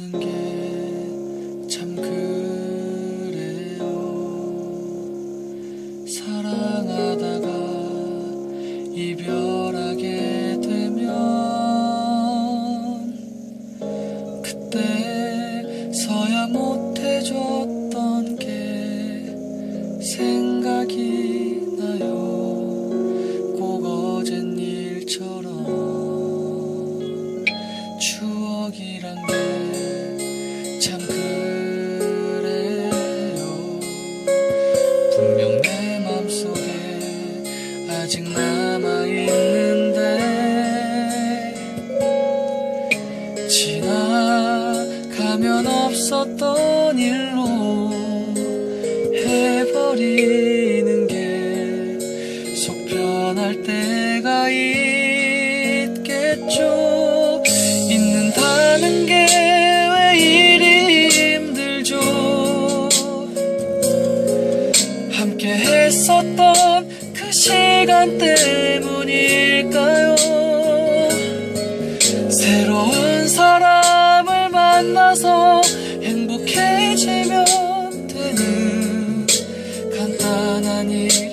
사는 게 참 그래요. 사랑하다가 이별하게 되면 그때 서야 못해줬던 게 생각이 나요. 꼭 어젠 일처럼 추 지나가면 없었던 일로 해버리는 게 속 편할 때가 있겠죠. 잊는다는 게 왜 이리 힘들죠. 함께 했었던 그 시간 때문일까요 만나서 행복해지면 되는 간단한 일